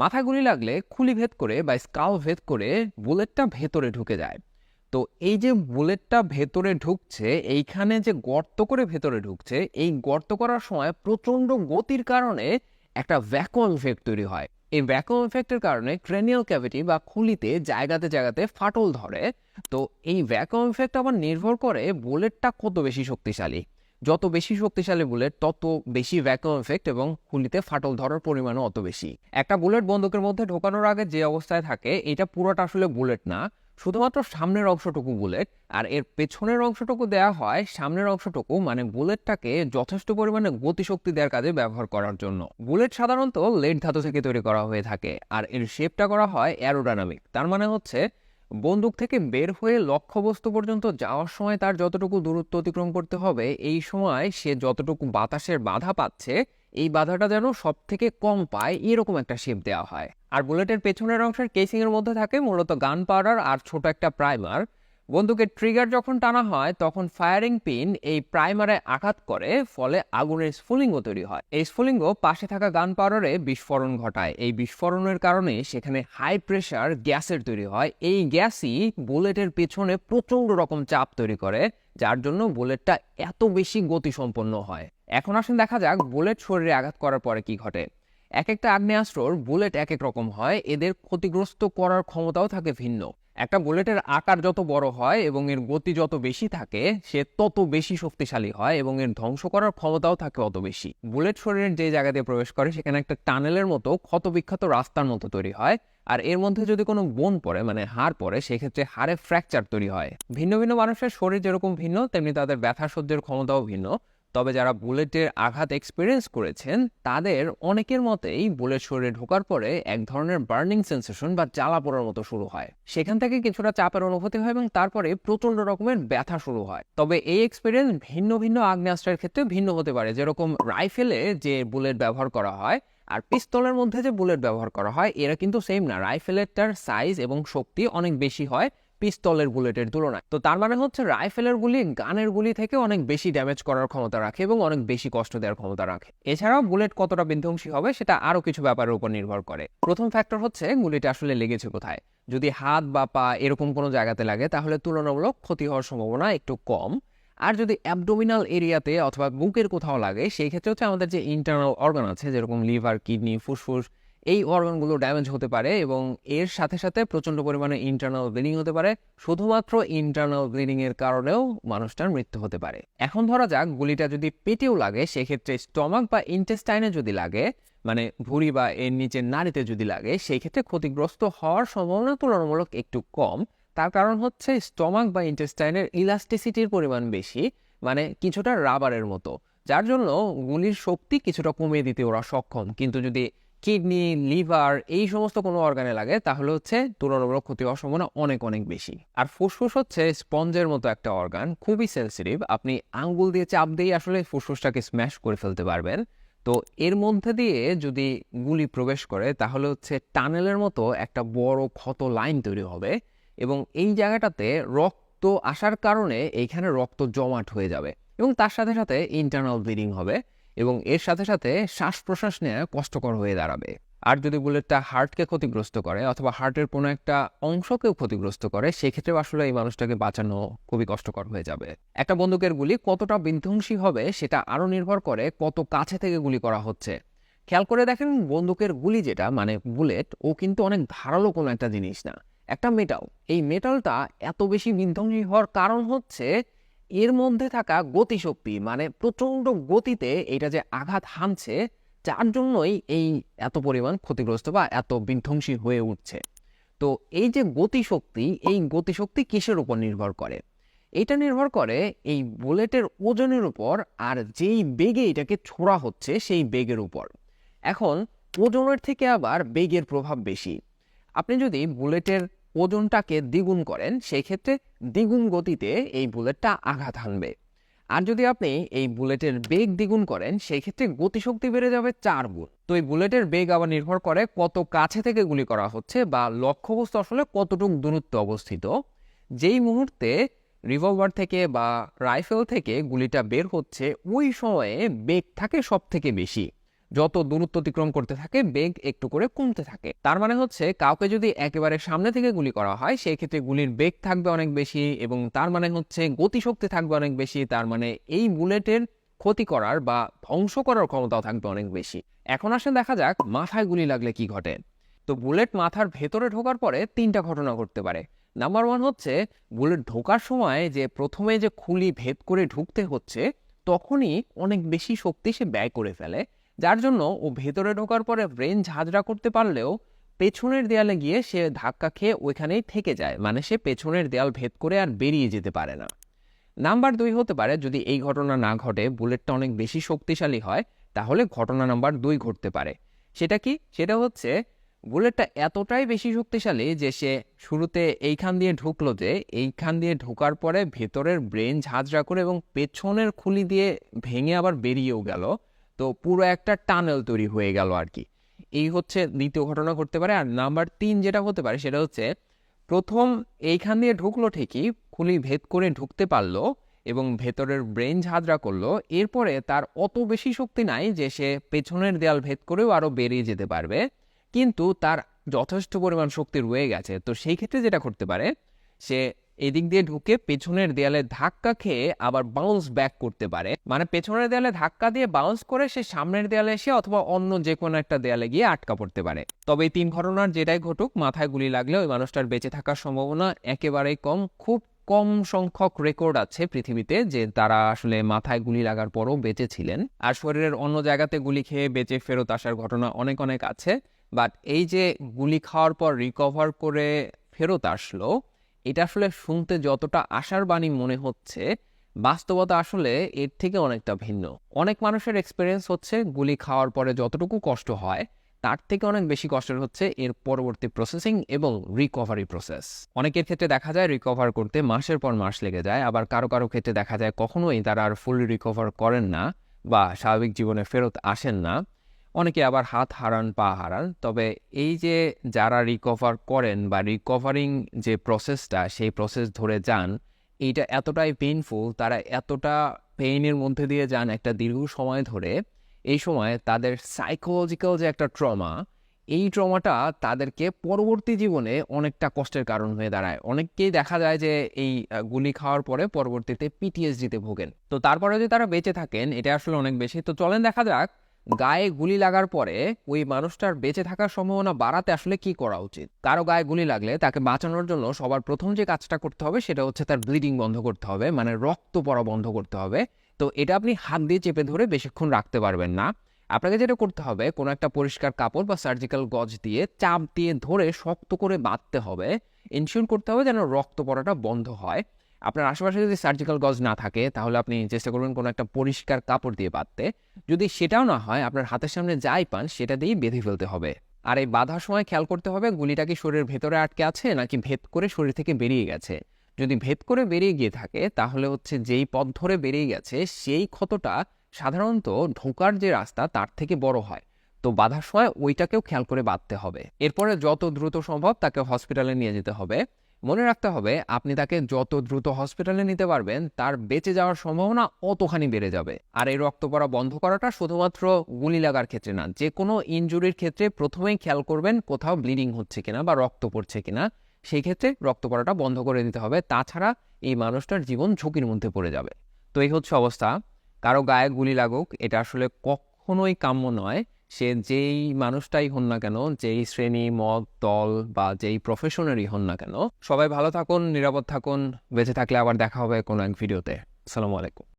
মাথায় গুলি লাগলে খুলি ভেদ করে বা স্কাল ভেদ করে বুলেটটা ভেতরে ঢুকে যায়। তো এই যে বুলেটটা ভেতরে ঢুকছে, এইখানে যে গর্ত করে ভেতরে ঢুকছে, এই গর্ত করার সময় প্রচণ্ড গতির কারণে একটা ভ্যাকুয়াম ইফেক্ট তৈরি হয়। এই ভ্যাকুয়াম ইফেক্টের কারণে ক্রেনিয়াল ক্যাভিটি বা খুলিতে জায়গাতে জায়গাতে ফাটল ধরে। তো এই ভ্যাকুয়াম ইফেক্ট আবার নির্ভর করে বুলেটটা কত বেশি শক্তিশালী। যত বেশি শক্তিশালী বুলেট, তত বেশি ভ্যাকুয়াম এফেক্ট এবং খুলিতে ফাটল ধরার পরিমাণও অত বেশি। একটা বুলেট বন্দুকের মধ্যে ঢোকানোর আগে যে অবস্থায় থাকে, এটা পুরোটা আসলে বুলেট না। শুধুমাত্র সামনের অংশটুকু বুলেট, আর এর পেছনের অংশটুকু দেওয়া হয় সামনের অংশটুকু মানে বুলেটটাকে যথেষ্ট পরিমাণে গতিশক্তি দেওয়ার কাজে ব্যবহার করার জন্য। বুলেট সাধারণত লেড ধাতু থেকে তৈরি করা হয়ে থাকে, আর এর শেপটা করা হয় অ্যারোডাইনামিক তার মানে হচ্ছে বন্দুক থেকে বের হয়ে লক্ষ্যবস্তু পর্যন্ত যাওয়ার সময় তার যতটুকু দূরত্ব অতিক্রম করতে হবে, এই সময় সে যতটুকু বাতাসের বাধা পাচ্ছে, এই বাধাটা যেন সব থেকে কম পায়, এরকম একটা শেপ দেওয়া হয়। আর বুলেটের পেছনের অংশের কেসিংয়ের মধ্যে থাকে মূলত গান পাউডার আর ছোট একটা প্রাইমার বন্দুকের ট্রিগার যখন টানা হয়, তখন ফায়ারিং পিন এই প্রাইমারে আঘাত করে, ফলে আগুনের স্ফুলিঙ্গ তৈরি হয়। এই স্ফুলিঙ্গ পাশে থাকা গান পাউডারে বিস্ফোরণ ঘটায়। এই বিস্ফোরণের কারণে সেখানে হাই প্রেশার গ্যাসের তৈরি হয়। এই গ্যাসই বুলেটের পেছনে প্রচণ্ড রকম চাপ তৈরি করে, যার জন্য বুলেটটা এত বেশি গতিসম্পন্ন হয়। এখন আসুন দেখা যাক বুলেট শরীরে আঘাত করার পরে কি ঘটে। এক একটা আগ্নেয়াস্ত্রর বুলেট এক এক রকম হয়। এদের ক্ষতিগ্রস্ত করার ক্ষমতাও থাকে ভিন্ন। একটা বুলেটের আকার যত বড় হয় এবং এর গতি যত বেশি থাকে, সে তত বেশি শক্তিশালী হয় এবং এর ধ্বংস করার ক্ষমতাও থাকে অত বেশি। বুলেট শরীরের যে জায়গা দিয়ে প্রবেশ করে, সেখানে একটা টানেলের মতো ক্ষতবিক্ষত রাস্তার মতো তৈরি হয়। আর এর মধ্যে যদি কোনো বোন পড়ে মানে হাড় পড়ে, সেক্ষেত্রে হাড়ে ফ্র্যাকচার তৈরি হয়। ভিন্ন ভিন্ন মানুষের শরীর যেরকম ভিন্ন, তেমনি তাদের ব্যথা সহ্যের ক্ষমতাও ভিন্ন। তবে যারা বুলেটের আঘাত এক্সপিরিয়েন্স করেছেন, তাদের অনেকের মতেই বুলেট শরীরে ঢোকার পরে এক ধরনের বার্নিং সেন্সেশন বা জ্বালা পোড়ার মতো শুরু হয়। সেখান থেকে কিছুটা চাপের অনুভূতি হয় এবং তারপরে প্রচণ্ড রকমের ব্যথা শুরু হয়। তবে এই এক্সপিরিয়েন্স ভিন্ন ভিন্ন আগ্নেয়াস্ত্রের ক্ষেত্রে ভিন্ন হতে পারে। যেরকম রাইফেলে যে বুলেট ব্যবহার করা হয় আর পিস্তলের মধ্যে যে বুলেট ব্যবহার করা হয়, এরা কিন্তু সেম না। রাইফেলেরটার সাইজ এবং শক্তি অনেক বেশি হয় পিস্তলের বুলেটের তুলনায়। তো তার মানে হচ্ছে রাইফেলের গুলি গানের গুলি থেকে অনেক বেশি ড্যামেজ করার ক্ষমতা রাখে এবং অনেক বেশি কষ্ট দেওয়ার ক্ষমতা রাখে। এছাড়াও বুলেট কতটা বিধ্বংসী হবে সেটা আরও কিছু ব্যাপারের উপর নির্ভর করে। প্রথম ফ্যাক্টর হচ্ছে গুলিটা আসলে লেগেছে কোথায়। যদি হাত বা পা এরকম কোনো জায়গাতে লাগে তাহলে তুলনামূলক ক্ষতি হওয়ার সম্ভাবনা একটু কম। আর যদি অ্যাবডোমিনাল এরিয়াতে অথবা বুকের কোথাও লাগে, সেই ক্ষেত্রে হচ্ছে আমাদের যে ইন্টারনাল অর্গান আছে, যেরকম লিভার কিডনি ফুসফুস এই অর্গানগুলো ড্যামেজ হতে পারে এবং এর সাথে সাথে প্রচণ্ড পরিমাণে ইন্টারনাল ব্লিডিং হতে পারে, শুধুমাত্র ইন্টারনাল ব্লিডিং এর কারণেও মানুষটার মৃত্যু হতে পারে। এখন ধরা যাক, গুলিটা যদি পেটেও লাগে, সেক্ষেত্রে স্টমাক বা ইন্টেস্টাইনে যদি লাগে মানে ভুঁড়ি বা এর নিচের নাড়িতে যদি লাগে সেই ক্ষেত্রে ক্ষতিগ্রস্ত হওয়ার সম্ভাবনা তুলনামূলক একটু কম। তার কারণ হচ্ছে স্টমাক বা ইন্টেস্টাইনের ইলাস্টিসিটির পরিমাণ বেশি মানে কিছুটা রাবারের মতো। যার জন্য গুলির শক্তি কিছুটা কমিয়ে দিতে ওরা সক্ষম। কিন্তু যদি কিডনি, লিভার এই সমস্ত কোনো অর্গানে লাগে, তাহলে হচ্ছে তুলনামূলক ক্ষতি হওয়ার সম্ভাবনা অনেক অনেক বেশি। আর ফুসফুস হচ্ছে স্পঞ্জের মতো একটা অর্গান খুবই সেন্সিটিভ আপনি আঙ্গুল দিয়ে চাপ দিয়ে আসলে ফুসফুসটাকে স্ম্যাশ করে ফেলতে পারবেন। তো এর মধ্যে দিয়ে যদি গুলি প্রবেশ করে, তাহলে হচ্ছে টানেলের মতো একটা বড় ক্ষত লাইন তৈরি হবে এবং এই জায়গাটাতে রক্ত আসার কারণে এইখানে রক্ত জমাট হয়ে যাবে এবং তার সাথে সাথে ইন্টারনাল ব্লিডিং হবে। এবং এর সাথে সাথে শ্বাস প্রশ্বাস নেওয়া কষ্টকর হয়ে দাঁড়াবে। আর যদি বুলেটটা হার্টকে ক্ষতিগ্রস্ত করে অথবা হার্টের কোনো একটা অংশকেও ক্ষতিগ্রস্ত করে সেক্ষেত্রে আসলে এই মানুষটাকে বাঁচানো খুবই কষ্টকর হয়ে যাবে। একটা বন্দুকের গুলি কতটা বিধ্বংসী হবে সেটা আরও নির্ভর করে কত কাছে থেকে গুলি করা হচ্ছে। খেয়াল করে দেখেন, বন্দুকের গুলি যেটা মানে বুলেট, ও কিন্তু অনেক ধারালো কোনো একটা জিনিস না। একটা মেটাল এই মেটালটা এত বেশি বিধ্বংসী হওয়ার কারণ হচ্ছে এর মধ্যে থাকা গতিশক্তি মানে প্রচণ্ড গতিতে এটা যে আঘাত হানছে, যার জন্যই এই এত পরিমাণ ক্ষতিগ্রস্ত বা এত বিধ্বংসী হয়ে উঠছে। তো এই যে গতিশক্তি, এই গতিশক্তি কিসের উপর নির্ভর করে? এটা নির্ভর করে এই বুলেটের ওজনের উপর আর যেই বেগে এটাকে ছোড়া হচ্ছে সেই বেগের উপর। এখন ওজনের থেকে আবার বেগের প্রভাব বেশি। আপনি যদি বুলেটের ওজনটাকে দ্বিগুণ করেন সেই ক্ষেত্রে দ্বিগুণ গতিতে এই বুলেটটা আঘাত হানবে। আর যদি আপনি এই বুলেটের বেগ দ্বিগুণ করেন সেই ক্ষেত্রে গতিশক্তি বেড়ে যাবে চার গুণ। তো এই বুলেটের বেগ আবার নির্ভর করে কত কাছে থেকে গুলি করা হচ্ছে বা লক্ষ্যবস্তু আসলে কতটুকু দূরত্বে অবস্থিত। যেই মুহূর্তে রিভলভার থেকে বা রাইফেল থেকে গুলিটা বের হচ্ছে, ওই সময়ে বেগ থাকে সব থেকে বেশি। যত দূরত্ব অতিক্রম করতে থাকে, বেগ একটু করে কমতে থাকে। তার মানে হচ্ছে, কাউকে যদি একেবারে সামনে থেকে গুলি করা হয় সেই ক্ষেত্রে গুলির বেগ থাকবে অনেক বেশি এবং তার মানে হচ্ছে, গতিশক্তি থাকবে অনেক বেশি, তার মানে এই বুলেটের ক্ষতি করার বা ধ্বংস করার ক্ষমতাও থাকবে অনেক বেশি। এখন আসলে দেখা যাক, মাথায় গুলি লাগলে কি ঘটে। তো বুলেট মাথার ভেতরে ঢোকার পরে তিনটা ঘটনা ঘটতে পারে। নাম্বার ওয়ান হচ্ছে, বুলেট ঢোকার সময় যে প্রথমে যে খুলি ভেদ করে ঢুকতে হচ্ছে, তখনই অনেক বেশি শক্তি সে ব্যয় করে ফেলে। যার জন্য ও ভেতরে ঢোকার পরে ব্রেন ঝাঁঝরা করতে পারলেও পেছনের দেয়ালে গিয়ে সে ধাক্কা খেয়ে ওইখানেই থেকে যায়। মানে সে পেছনের দেয়াল ভেদ করে আর বেরিয়ে যেতে পারে না। নাম্বার দুই হতে পারে, যদি এই ঘটনা না ঘটে, বুলেটটা অনেক বেশি শক্তিশালী হয়, তাহলে ঘটনা নাম্বার দুই ঘটতে পারে। সেটা কি? সেটা হচ্ছে, বুলেটটা এতটাই বেশি শক্তিশালী যে সে শুরুতে এইখান দিয়ে ঢুকলো যে, এইখান দিয়ে ঢোকার পরে ভেতরের ব্রেন ঝাঁঝরা করে এবং পেছনের খুলি দিয়ে ভেঙে আবার বেরিয়েও গেল। তো পুরো একটা টানেল তৈরি হয়ে গেল আর কি। এই হচ্ছে দ্বিতীয় ঘটনা ঘটতে পারে। আর নাম্বার তিন যেটা হতে পারে সেটা হচ্ছে, প্রথম এইখান দিয়ে ঢুকলো ঠিকই, খুলি ভেদ করে ঢুকতে পারল এবং ভেতরের ব্রেন ঝাঁঝরা করল। এরপরে তার অত বেশি শক্তি নাই যে সে পেছনের দেয়াল ভেদ করেও আরও বেরিয়ে যেতে পারবে। কিন্তু তার যথেষ্ট পরিমাণ শক্তি রয়ে গেছে। তো সেই ক্ষেত্রে যেটা করতে পারে, সে এদিক দিয়ে ঢুকে পেছনের দেয়ালে ধাক্কা খেয়ে আবার বাউন্স ব্যাক করতে পারে। মানে পেছনের দেয়ালে ধাক্কা দিয়ে বাউন্স করে সে সামনের দেয়ালে এসে অথবা অন্য যে কোনো একটা দেয়ালে গিয়ে আটকা পড়তে পারে। তবে এই তিন ঘটনার যেটাই ঘটুক, মাথায় গুলি লাগলে ওই মানুষটার বেঁচে থাকার সম্ভাবনা একেবারেই কম। খুব কম সংখ্যক রেকর্ড আছে পৃথিবীতে যে তারা আসলে মাথায় গুলি লাগার পরও বেঁচে ছিলেন। আর শরীরের অন্য জায়গাতে গুলি খেয়ে বেঁচে ফেরত আসার ঘটনা অনেক অনেক আছে। বাট এই যে গুলি খাওয়ার পর রিকভার করে ফেরত আসলো এটা আসলে শুনতে যতটা আশার বাণী মনে হচ্ছে, বাস্তবতা আসলে এর থেকে অনেকটা ভিন্ন। অনেক মানুষের এক্সপিরিয়েন্স হচ্ছে গুলি খাওয়ার পরে যতটুকু কষ্ট হয়, তার থেকে অনেক বেশি কষ্টের হচ্ছে এর পরবর্তী প্রসেসিং এবং রিকভারি প্রসেস অনেকের ক্ষেত্রে দেখা যায় রিকভার করতে মাসের পর মাস লেগে যায়, আবার কারও কারও ক্ষেত্রে দেখা যায় কখনোই তারা আর ফুল রিকভার করেন না বা স্বাভাবিক জীবনে ফেরত আসেন না। অনেকে আবার হাত হারান, পা হারান। তবে এই যে যারা রিকভার করেন বা রিকভারিং যে প্রসেসটা সেই প্রসেস ধরে যান, এইটা এতটাই পেইনফুল তারা এতটা পেইনের মধ্যে দিয়ে যান একটা দীর্ঘ সময় ধরে, এই সময় তাদের সাইকোলজিক্যাল যে একটা ট্রমা এই ট্রমাটা তাদেরকে পরবর্তী জীবনে অনেকটা কষ্টের কারণ হয়ে দাঁড়ায়। অনেককেই দেখা যায় যে এই গুলি খাওয়ার পরে পরবর্তীতে পিটিএসডিতে ভোগেন। তো তারপরে যদি তারা বেঁচে থাকেন, এটা আসলে অনেক বেশি। তো চলেন দেখা যাক গায়ে গুলি লাগার পরে ওই মানুষটার বেঁচে থাকার সম্ভাবনা বাড়াতে আসলে কি করা উচিত? কারও গায়ে গুলি লাগলে তাকে বাঁচানোর জন্য সবার প্রথম যে কাজটা করতে হবে সেটা হচ্ছে তার ব্লিডিং বন্ধ করতে হবে মানে রক্ত পড়া বন্ধ করতে হবে। তো এটা আপনি হাত দিয়ে চেপে ধরে বেশিক্ষণ রাখতে পারবেন না। আপনাকে যেটা করতে হবে, কোনো একটা পরিষ্কার কাপড় বা সার্জিক্যাল গজ দিয়ে চাপ দিয়ে ধরে শক্ত করে বাঁধতে হবে। ইনশিওর করতে হবে যেন রক্ত পড়াটা বন্ধ হয়। আপনার আশেপাশে যদি সার্জিক্যাল গজ না থাকে, তাহলে আপনি চেষ্টা করবেন কোনো একটা পরিষ্কার কাপড় দিয়ে বাঁধতে। যদি সেটাও না হয়, আপনার হাতের সামনে যাই পান, সেটা দিয়েই বেঁধে ফেলতে হবে। আর এই বাঁধার সময় খেয়াল করতে হবে, গুলিটা কি শরীরের ভেতরে আটকে আছে, নাকি ভেদ করে শরীর থেকে বেরিয়ে গেছে? যদি ভেদ করে বেরিয়ে গিয়ে থাকে, তাহলে হচ্ছে যেই পথ ধরে বেরিয়ে গেছে, সেই ক্ষতটা সাধারণত ঢোকার যে রাস্তা, তার থেকে বড় হয়। তো বাঁধার সময় ওইটাকেও খেয়াল করে বাঁধতে হবে। এরপরে যত দ্রুত সম্ভব তাকে হসপিটালে নিয়ে যেতে হবে। মনে রাখতে হবে, আপনি তাকে যত দ্রুত হসপিটালে নিতে পারবেন, তার বেঁচে যাওয়ার সম্ভাবনা অতখানি বেড়ে যাবে। আর এই রক্ত পড়া বন্ধ করাটা শুধুমাত্র গুলি লাগার ক্ষেত্রে না, যে কোনো ইনজুরির ক্ষেত্রে প্রথমেই খেয়াল করবেন কোথাও ব্লিডিং হচ্ছে কিনা বা রক্ত পড়ছে কিনা। সেই ক্ষেত্রে রক্ত পড়াটা বন্ধ করে দিতে হবে, তাছাড়া এই মানুষটার জীবন ঝুঁকির মধ্যে পড়ে যাবে। তো এই হচ্ছে অবস্থা। কারও গায়ে গুলি লাগুক, এটা আসলে কখনোই কাম্য নয়। সে যেই মানুষটাই হন না কেন, যেই শ্রেণি, মত, দল বা যেই প্রফেশনেরই হন না কেন, সবাই ভালো থাকুন, নিরাপদ থাকুন, বেঁচে থাকলে আবার দেখা হবে কোনো এক ভিডিওতে আসসালামু আলাইকুম।